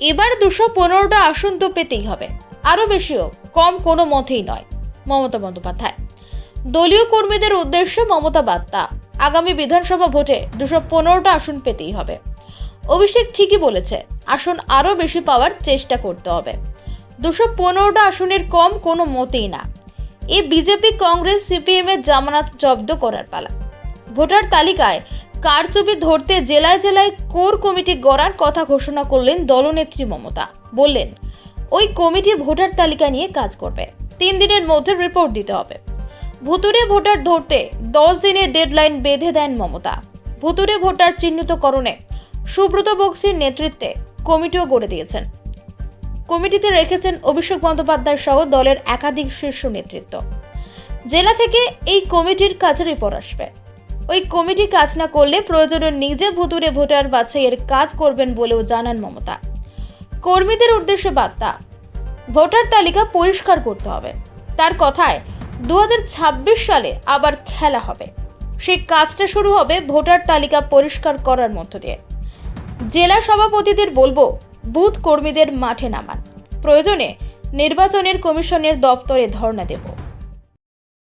এবার দুশো পনেরোটা আসন তো পেতেই হবে। আরও বেশিও, কম কোনো মতেই নয়, মমতা বন্দ্যোপাধ্যায়। দলীয় কর্মীদের উদ্দেশ্যে মমতা বার্তা, আগামী বিধানসভা ভোটে দুশো পনেরোটা আসন পেতেই হবে। অভিষেক ঠিকই বলেছে, আসন আরও বেশি পাওয়ার চেষ্টা করতে হবে। দুশো পনেরোটা আসনের কম কোনো মতেই না। এ বিজেপি, কংগ্রেস সিপিএম এর জামানত জব্দ করার পালা। ভোটার তালিকায় কারচুপি ধরতে জেলায় জেলায় কোর কমিটি গড়ার কথা ঘোষণা করলেন দলনেত্রী মমতা। বললেন, ওই কমিটি ভোটার তালিকা নিয়ে কাজ করবে। তিন দিনের মধ্যে রিপোর্ট দিতে হবে। ভুতুরে ভোটার ধরতে দশ দিনের ডেডলাইন বেঁধে দেন মমতা। ভুতুরে ভোটার চিহ্নিতকরণে সুব্রত বক্সির নেতৃত্বে কমিটিও গড়ে দিয়েছেন। কমিটিতে রেখেছেন অভিষেক বন্দ্যোপাধ্যায় সহ দলের একাধিক শীর্ষ নেতৃত্ব। জেলা থেকে এই কমিটির কাছে রিপোর্ট আসবে। ওই কমিটি কাজ না করলে প্রয়োজনে নিজে ভুতুরে ভোটার বাছাইয়ের কাজ করবেন বলেও জানান মমতা। কর্মীদের উদ্দেশ্যে বার্তা, ভোটার তালিকা পরিষ্কার করতে হবে। তার কথায় দু হাজার ছাব্বিশ সালে আবার খেলা হবে। সেই কাজটা শুরু হবে ভোটার তালিকা পরিষ্কার করার মধ্য দিয়ে। জেলা সভাপতিদের বলব, বুথ কর্মীদের মাঠে নামান। প্রয়োজনে নির্বাচনের কমিশনের দপ্তরে ধর্ণা দেব।